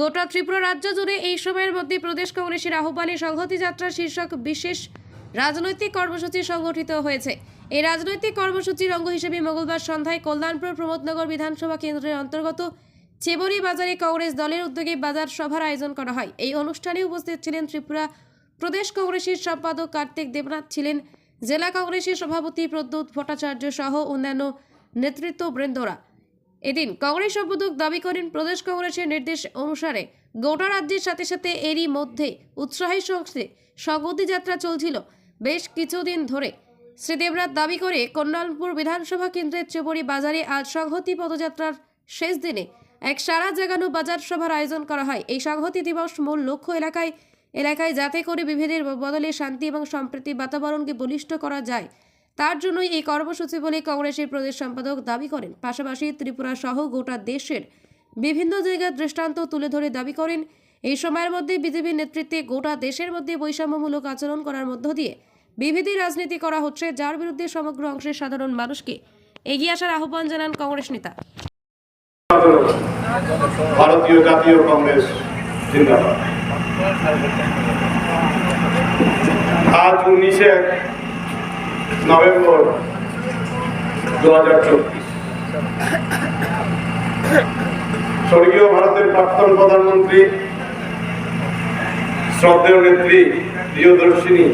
গোটা ত্রিপুরা রাজ্য জুড়ে এই সময়ের মধ্যে প্রদেশ কংগ্রেসের আহ্বানে সংহতি যাত্রা শীর্ষক বিশেষ রাজনৈতিক কর্মসূচি সংগঠিত হয়েছে। এই রাজনৈতিক কর্মসূচির অঙ্গ হিসেবে মঙ্গলবার সন্ধ্যায় কল্যাণপুর প্রমোদনগর বিধানসভা কেন্দ্রের অন্তর্গত চেবরি বাজারে কংগ্রেস দলের উদ্যোগে বাজার সভার আয়োজন করা হয়। এই অনুষ্ঠানে উপস্থিত ছিলেন ত্রিপুরা প্রদেশ কংগ্রেসের সম্পাদক কার্তিক দেবনাথ ছিলেন জেলা কংগ্রেসের সভাপতি প্রদ্যুৎ ভট্টাচার্য সহ অন্যান্য নেতৃত্ব নেতৃত্ববৃন্দরা। এদিন কংগ্রেস সম্পাদক দাবি করেন, প্রদেশ কংগ্রেসের নির্দেশ অনুসারে গোটা রাজ্যের সাথে সাথে এরই মধ্যে উৎসাহের সঙ্গে সংহতি যাত্রা চলছিল। বেশ কিছুদিন ধরে শ্রী দেবরাত দাবি করে কল্যাণপুর বিধানসভা কেন্দ্রের চেবড়ি বাজারে আজ সংহতি পদযাত্রার শেষ দিনে এক সারা জাগানো বাজার সভার আয়োজন করা হয়। এই সংহতি দিবস মূল লক্ষ্য এলাকায় এলাকায় যাতে করে বিভেদের বদলে শান্তি এবং সম্প্রীতি বাতাবরণকে বলিষ্ঠ করা যায়। তার জন্যই এই কর্মসূচি বলে কংগ্রেসের প্রদেশ সম্পাদক দাবি করেন। পাশাপাশি ত্রিপুরা সহ গোটা দেশের বিভিন্ন জায়গার দৃষ্টান্ত তুলে ধরে দাবি করেন। এই সময়ের মধ্যে বিজেপির নেতৃত্বে গোটা দেশের মধ্যে বৈষম্যমূলক আচরণ করার মধ্য দিয়ে বিভেদি রাজনীতি করা হচ্ছে, যার বিরুদ্ধে সমগ্র অংশের সাধারণ মানুষকে এগিয়ে আসার আহ্বান জানান কংগ্রেস নেতা। ভারতীয় জাতীয় কংগ্রেস আজ উনিশে নভেম্বর দু হাজার চব্বিশ। স্বর্গীয় ভারতের প্রাক্তন প্রধানমন্ত্রী, শ্রদ্ধেয় নেত্রী প্রিয়দর্শিনী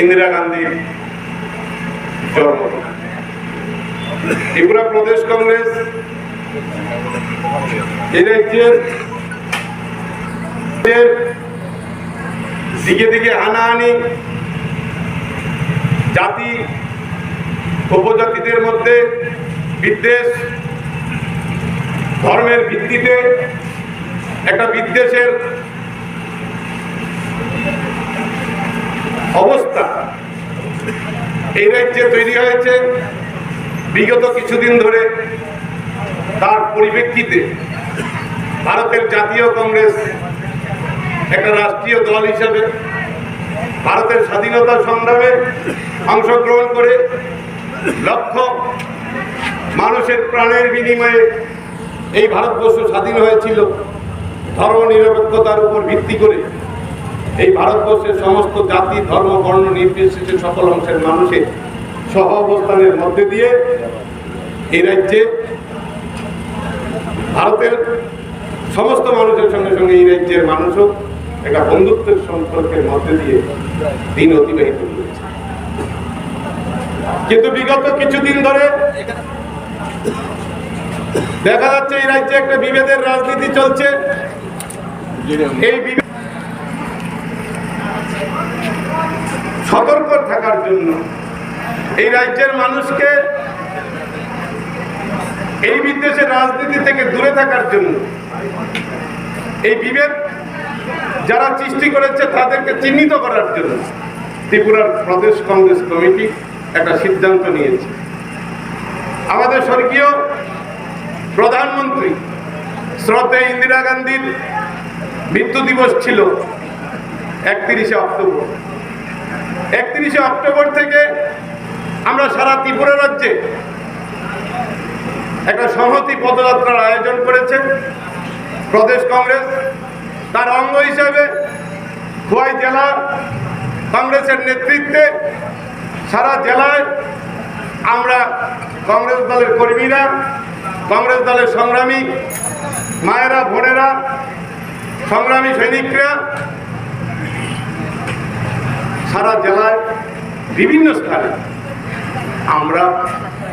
ইন্দিরা গান্ধীর জন্মদিন। ত্রিপুরা প্রদেশ কংগ্রেস এই রাজ্যের দিকে দিকে হানাহানি জাতি, উপজাতিদের মধ্যে বিদ্বেষ, ধর্মের ভিত্তিতে একটা বিদ্বেষের অবস্থা। এই রাজ্যে তৈরি হয়েছে বিগত কিছুদিন ধরে তার পরিপ্রেক্ষিতে ভারতের জাতীয় কংগ্রেস একটা রাষ্ট্রীয় দল হিসেবে ভারতের স্বাধীনতা সংগ্রামে অংশগ্রহণ করে লক্ষ মানুষের প্রাণের বিনিময়ে এই ভারতবর্ষ স্বাধীন হয়েছিল। ধর্ম নিরপেক্ষতার উপর ভিত্তি করে এই ভারতবর্ষের সমস্ত জাতি, ধর্ম, বর্ণ নির্বিশেষে সকল অংশের মানুষের সহ অবস্থানের মধ্যে দিয়ে এই রাজ্যে ভারতের সমস্ত মানুষের সঙ্গে সঙ্গে এই রাজ্যের মানুষও একটা বন্ধুত্বের সম্পর্কের মধ্যে দিয়ে দিন অতিবাহিত করেছে। কিন্তু বিগত কিছুদিন ধরে দেখা যাচ্ছে এই রাজ্যে একটা বিভেদের রাজনীতি চলছে। এই সতর্ক থাকার জন্য এই রাজ্যের মানুষকে এই বিদ্বেষের রাজনীতি থেকে দূরে থাকার জন্য এই বিভেদ যারা সৃষ্টি করেছে তাদেরকে চিহ্নিত করার জন্য ত্রিপুরার প্রদেশ কংগ্রেস কমিটি একটা সিদ্ধান্ত নিয়েছে। আমাদের স্বর্গীয় প্রধানমন্ত্রী শ্রদ্ধে ইন্দিরা গান্ধীর মৃত্যু দিবস ছিল একত্রিশে অক্টোবর। একত্রিশে অক্টোবর থেকে আমরা সারা ত্রিপুরা রাজ্যে একটা সংহতি পদযাত্রার আয়োজন করেছে প্রদেশ কংগ্রেস। তার অঙ্গ হিসাবে খোয়াই জেলা কংগ্রেসের নেতৃত্বে সারা জেলায় আমরা কংগ্রেস দলের কর্মীরা, কংগ্রেস দলের সংগ্রামী মায়েরা ভোরেরা সংগ্রামী সৈনিকরা সারা জেলায় বিভিন্ন স্থানে আমরা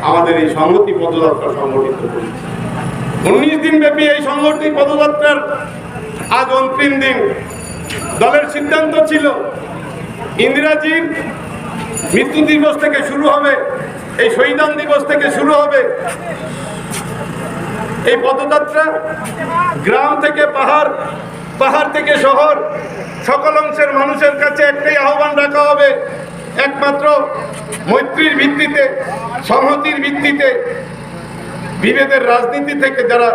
আমাদের এই সংহতি পদযাত্রা সংগঠিত করি উনিশ দিন ব্যাপী এই সংগঠন পদযাত্রার আজ অন্তিম দিন। দলের সিদ্ধান্ত ছিল, ইন্দিরাজির মৃত্যু দিবস থেকে শুরু হবে, এই শহীদান দিবস থেকে শুরু হবে। এই পদযাত্রা গ্রাম থেকে পাহাড় পাহাড় থেকে শহর, সকল অংশের মানুষের কাছে একটাই আহ্বান রাখা হবে, একমাত্র মৈত্রীর ভিত্তিতে, সংহতির ভিত্তিতে, বিভেদের রাজনীতি থেকে যারা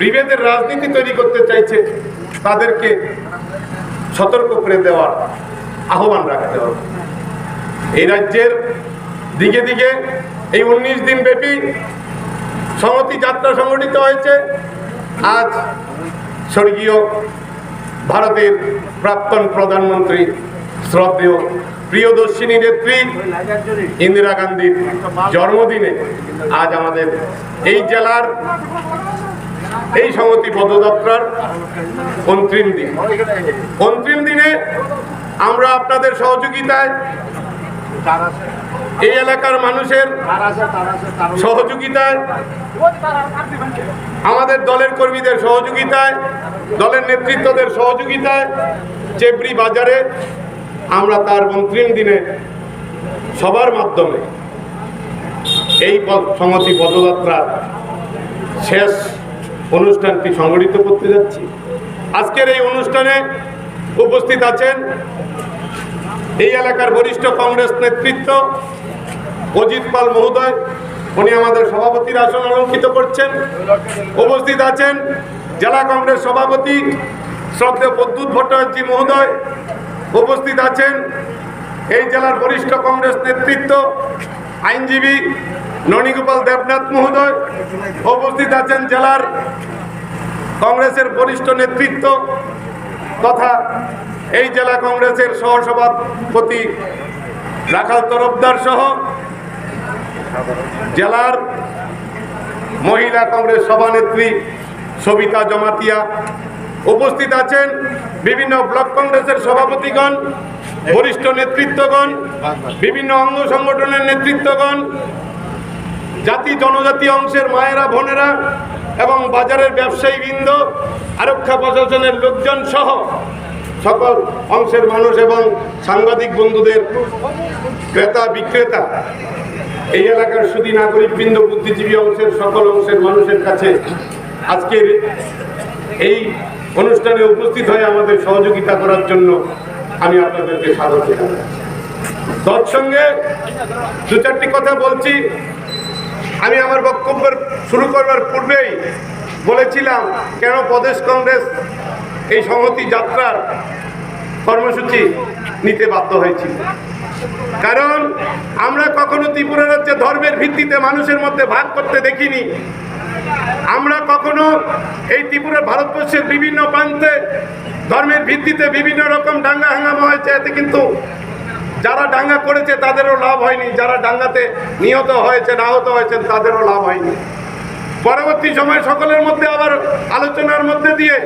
বিভেদের রাজনীতি তৈরি করতে চাইছে তাদেরকে সতর্ক করে দেওয়ার আহ্বান রাখতে হবে। এই রাজ্যের দিকে দিকে এই উনিশ দিন ব্যাপী সংহতি যাত্রা সংগঠিত হয়েছে। আজ স্বর্গীয় ভারতের প্রাক্তন প্রধানমন্ত্রী, শ্রদ্ধেয় প্রিয়দর্শিনী নেত্রী ইন্দিরা গান্ধীর জন্মদিনে আজ আমাদের এই জেলার এই সংহতি পদযাত্রার অন্তিম দিন। অন্তিম দিনে আমরা আপনাদের সহযোগিতায় এই এলাকার মানুষের সহযোগিতায়, আমাদের দলের কর্মীদের সহযোগিতায়, দলের নেতৃত্বদের সহযোগিতায় চেবড়ি বাজারে আমরা তার অন্তিম দিনে সবার মাধ্যমে এই সংহতি পদযাত্রার শেষ অনুষ্ঠানটি সংগঠিত করতে যাচ্ছি। আজকের এই অনুষ্ঠানে উপস্থিত আছেন এই এলাকার বরিষ্ঠ কংগ্রেস নেতৃত্ব অজিত পাল মহোদয়, উনি আমাদের সভাপতির আসন অলঙ্কিত করছেন। উপস্থিত আছেন জেলা কংগ্রেস সভাপতি শ্রদ্ধেয় প্রদ্যুৎ ভট্টাচার্য মহোদয়। উপস্থিত আছেন এই জেলার বরিষ্ঠ কংগ্রেস নেতৃত্ব আইনজীবী ননীগোপাল দেবনাথ মহোদয় উপস্থিত আছেন জেলার কংগ্রেসের বরিষ্ঠ নেতৃত্ব তথা এই জেলা কংগ্রেসের সহসভাপতি রাখাল তরফদার সহ জেলার মহিলা কংগ্রেস সভানেত্রী সবিতা জমাতিয়া উপস্থিত আছেন বিভিন্ন ব্লক কংগ্রেসের সভাপতিগণ, বরিষ্ঠ নেতৃত্বগণ, বিভিন্ন অঙ্গ সংগঠনের নেতৃত্বগণ জাতি জনজাতি অংশের মায়েরা, বোনেরা এবং বাজারের ব্যবসায়ী বৃন্দ আরক্ষা প্রশাসনের লোকজন সহ সকল অংশের মানুষ এবং সাংবাদিক বন্ধুদের ক্রেতা, বিক্রেতা, এই এলাকার সুদী নাগরিক বৃন্দ বুদ্ধিজীবী অংশের সকল অংশের মানুষের কাছে আজকের এই অনুষ্ঠানে উপস্থিত হয়ে আমাদের সহযোগিতা করার জন্য আমি আপনাদেরকে স্বাগত জানাই তৎসঙ্গে দু চারটি কথা বলছি। আমি আমার বক্তব্য শুরু করবার পূর্বেই বলেছিলাম, কেন প্রদেশ কংগ্রেস এই সংহতি যাত্রার কর্মসূচি নিতে বাধ্য হয়েছিল? কারণ আমরা কখনো ত্রিপুরা রাজ্যে ধর্মের ভিত্তিতে মানুষের মধ্যে ভাগ করতে দেখিনি। আমরা কখনো এই ত্রিপুরা ভারতবর্ষের বিভিন্ন প্রান্তে ধর্মের ভিত্তিতে বিভিন্ন রকম দাঙ্গা হাঙ্গামা হয়েছে, এতে কিন্তু যারা ডাঙ্গা করেছে তাদেরও লাভ হয়নি, যারা ডাঙ্গাতে নিহত হয়েছে আহত হয়েছেন, তাদেরও লাভ হয়নি। পরবর্তী সময় সকলের মধ্যে আবার আলোচনার মধ্যে দিয়ে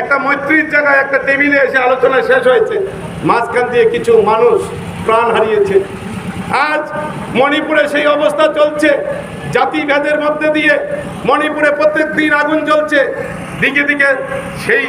একটা মৈত্রীর জায়গায় একটা টেবিলে এসে আলোচনা শেষ হয়েছে। মাঝখান দিয়ে কিছু মানুষ প্রাণ হারিয়েছে। আজ মণিপুরে সেই অবস্থা চলছে, জাতিভেদের মধ্যে দিয়ে মণিপুরে প্রত্যেক দিন আগুন জ্বলছে। দিকে দিকে সেই